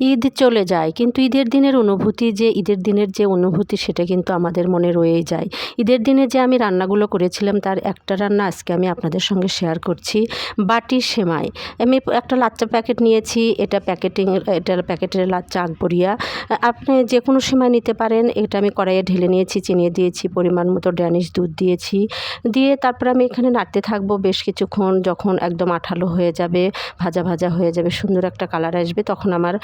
ঈদ চলে যায়। কিন্তু ঈদের দিনের অনুভূতি যে, ঈদের দিনের যে অনুভূতি সেটা কিন্তু আমাদের মনে রয়েই যায়। ঈদের দিনে যে আমি রান্নাগুলো করেছিলাম, তার একটা রান্না আজকে আমি আপনাদের সঙ্গে শেয়ার করছি। বাটির সেমাই। আমি একটা লাচ্চা প্যাকেট নিয়েছি। এটা প্যাকেটিং এটা প্যাকেটের লাচ্চা আকবরিয়া। আপনি যে কোনো সেমাই নিতে পারেন। এটা আমি কড়াইয়ে ঢেলে নিয়েছি চিনিয়ে দিয়েছি, পরিমাণ মতো ড্যানিশ দুধ দিয়েছি। দিয়ে তারপর আমি এখানে নাড়তে থাকব বেশ কিছুক্ষণ। যখন একদম আঠালো হয়ে যাবে, ভাজা ভাজা হয়ে যাবে, সুন্দর একটা কালার আসবে, তখন আমার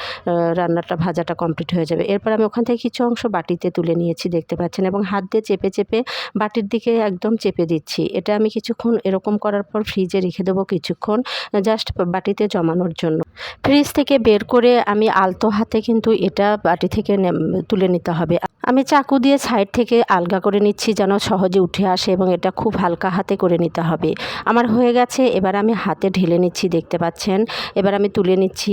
রান্নাটা ভাজাটা কমপ্লিট হয়ে যাবে। এরপর আমি ওখান থেকে কিছু অংশ বাটিতে তুলে নিয়েছি, দেখতে পাচ্ছেন, এবং হাত দিয়ে চেপে চেপে বাটির দিকে একদম চেপে দিচ্ছি। এটা আমি কিছুক্ষণ এরকম করার পর ফ্রিজে রেখে দেবো কিছুক্ষণ জাস্ট বাটিতে জমানোর জন্য। ফ্রিজ থেকে বের করে আমি আলতো হাতে কিন্তু এটা বাটি থেকে তুলে নিতে হবে। আমি চাকু দিয়ে সাইড থেকে আলগা করে নিচ্ছি যেন সহজে উঠে আসে এবং এটা খুব হালকা হাতে করে নিতে হবে। আমার হয়ে গেছে, এবার আমি হাতে ঢেলে নিচ্ছি, দেখতে পাচ্ছেন। এবার আমি তুলে নিচ্ছি।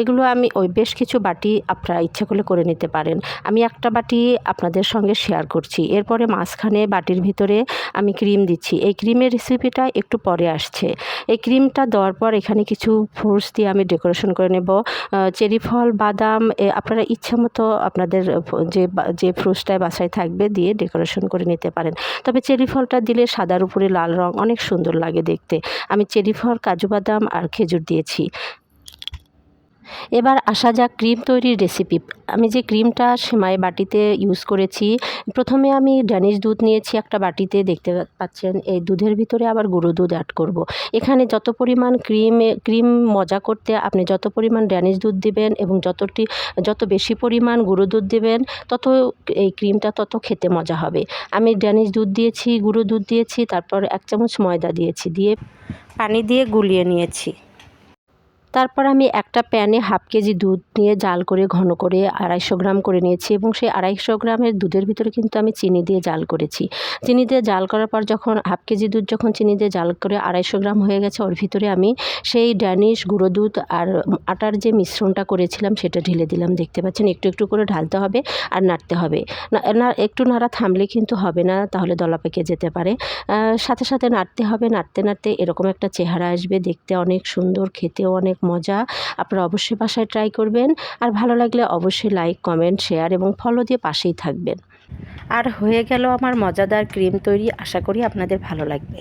এগুলো আমি ওই বেশ কিছু বাটি আপনারা ইচ্ছে করলে করে নিতে পারেন। আমি একটা বাটি আপনাদের সঙ্গে শেয়ার করছি। এরপরে মাঝখানে বাটির ভিতরে আমি ক্রিম দিচ্ছি। এই ক্রিমের রেসিপিটা একটু পরে আসছে। এই ক্রিমটা দেওয়ার পর এখানে কিছু ফ্রুটস দিয়ে আমি ডেকোরেশন করে নেব। চেরি ফল, বাদাম আপনারা ইচ্ছা মতো আপনাদের যে যে ফ্রুটসটায় বাসায় থাকবে দিয়ে ডেকোরেশন করে নিতে পারেন। তবে চেরি ফলটা দিলে সাদার উপরে লাল রং অনেক সুন্দর লাগে দেখতে। আমি চেরি ফল, কাজু বাদাম আর খেজুর দিয়েছি। এবার আসা যাক ক্রিম তৈরির রেসিপি আমি যে ক্রিমটা সেমাই বাটিতে ইউজ করেছি, প্রথমে আমি ড্যানিশ দুধ নিয়েছি একটা বাটিতে, দেখতে পাচ্ছেন, এই দুধের ভিতরে আবার গুঁড়ো দুধ অ্যাড করব। এখানে যত পরিমাণ ক্রিমে, ক্রিম মজা করতে আপনি যত পরিমাণ ড্যানিশ দুধ দিবেন এবং যতটি, যত বেশি পরিমাণ গুঁড়ো দুধ দেবেন, তত এই ক্রিমটা তত খেতে মজা হবে। আমি ড্যানিশ দুধ দিয়েছি, গুঁড়ো দুধ দিয়েছি, তারপর এক চামচ ময়দা দিয়েছি, দিয়ে পানি দিয়ে গুলিয়ে নিয়েছি। তারপর আমি একটা প্যানে হাফ কেজি দুধ নিয়ে জাল করে, ঘন করে আড়াইশো গ্রাম করে নিয়েছি এবং সেই আড়াইশো গ্রামের দুধের ভিতরে কিন্তু আমি চিনি দিয়ে জাল করেছি। চিনি দিয়ে জাল করার পর যখন হাফ কেজি দুধ যখন চিনি দিয়ে জাল করে আড়াইশো গ্রাম হয়ে গেছে, ওর ভিতরে আমি সেই ড্যানিশ গুঁড়ো দুধ আর আটার যে মিশ্রণটা করেছিলাম সেটা ঢেলে দিলাম। দেখতে পাচ্ছেন, একটু একটু করে ঢালতে হবে আর নাড়তে হবে। না একটু নাড়া থামলে কিন্তু হবে না, তাহলে দলা পেকে যেতে পারে। সাথে সাথে নাড়তে হবে, নাড়তে নাড়তে এরকম একটা চেহারা আসবে, দেখতে অনেক সুন্দর, খেতেও অনেক মজা, আপনারা অবশ্যই বাসায় ট্রাই করবেন। আর ভালো লাগলে অবশ্যই লাইক কমেন্ট শেয়ার এবং ফলো দিয়ে পাশেই থাকবেন। আর হয়ে গেল আমার মজাদার ক্রিম তৈরি, আশা করি আপনাদের ভালো লাগবে।